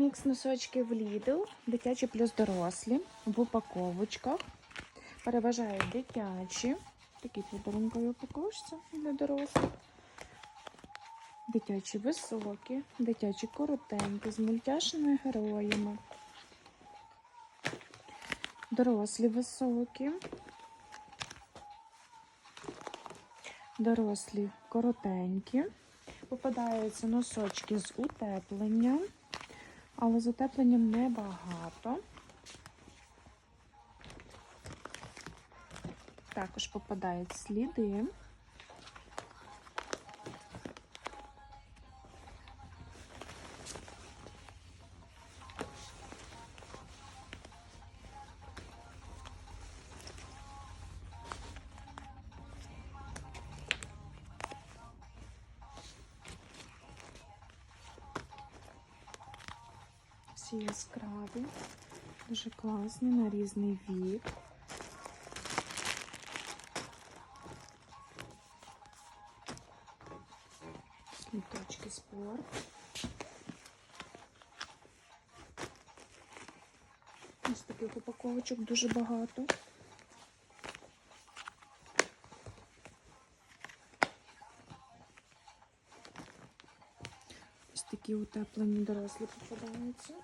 Мікс носочків Lidl, дитячі плюс дорослі в упаковочках. Переважають дитячі. Такі подарункові упаковочці для дорослих. Дитячі високі, дитячі коротенькі, з мультяшними героями. Дорослі високі. Дорослі коротенькі. Попадаються носочки з утепленням, але з утепленням небагато. Також попадають сліди. Всі яскраві, дуже класні на різний вік. Сліточки спорт. Ось таких упаковочок дуже багато. Такі утеплені дорослі попадаються.